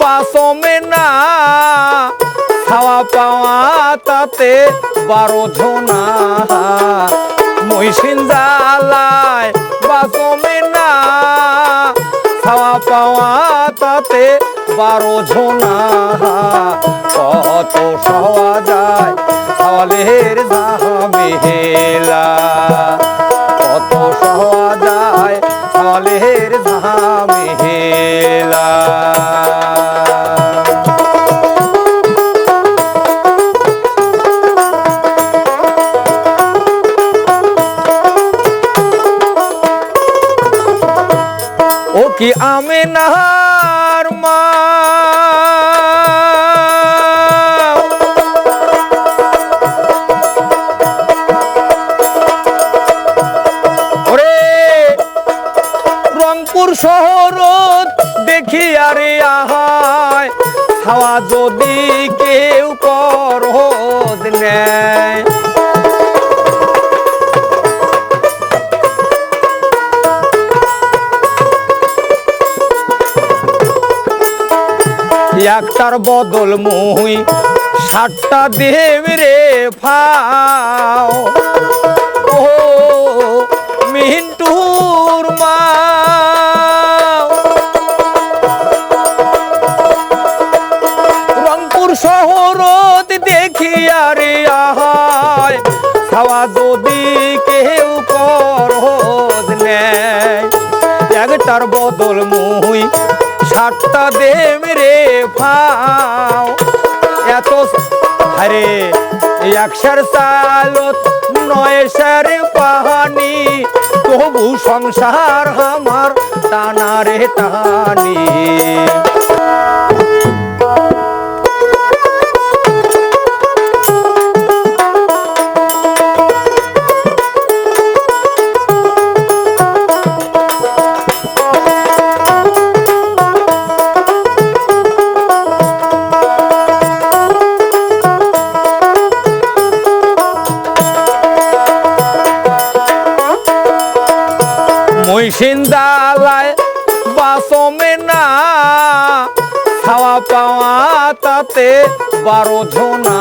বাসমে না। খাওয়া পাওয়া তাতে বারো ঝোনা মহিষিন জালায় বাসমে না। খাওয়া পাওয়া তাতে বারো ঝোনা কত সওয়া যায় সওয়ালের কি আমি নাহার মা রংপুর শহর দেখি আরে আহায় হাওয়া যদি কেউ করদ নেয়। একটার বদল মুই ষাটটা দেব রে ফাও। ও মিন্টুর মা। রংপুর শহরত দেখি আরে আহায়, খাওয়া যদি কেউ করদ নেয়। একটার বদল মুই ষাটটা দেব রে ফাও। এত আরে একশার সালত নয় নয়শার পাহানি, তবু সংসার আমার টানা রে টানি। মহিষিন দালায় বাসমে না খাওয়া পাওয়া তাতে বারো ঝোনা।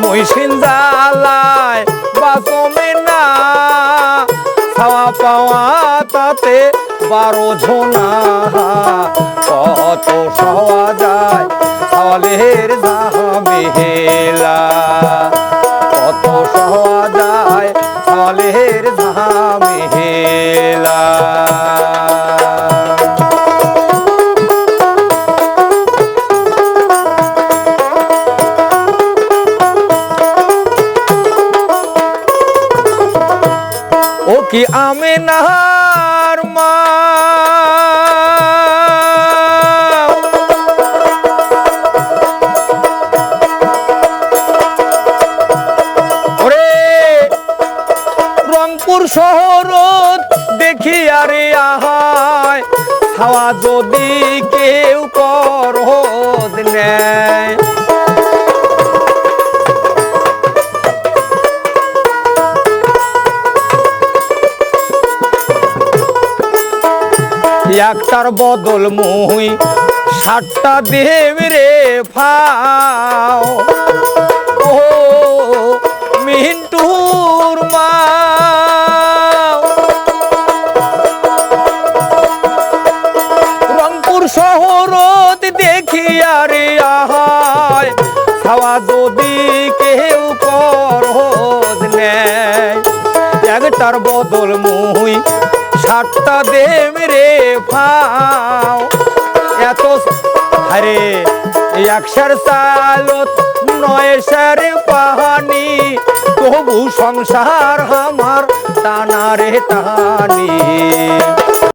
মহিষিন দালায় বাসমে না খাওয়া পাওয়া তাতে বারো ঝোনা। কত সওয়া যায় ফলের ঝামেলা কি আমে নাহার রংপুর শহর দেখি আরে আহায় খাওয়া যদি কেউ নেয়। একটার বদল মুই, সাতটা দেব রে ফাও। শহরত দেখি আরে আহায় খাওয়া যদি কেউ নেয়। একটার বদল মুই ষাটটা দেব রে ফাও। এত আরে একশার সালত নয়শার পাহানি, তবু সংসার আমার টানা রে টানি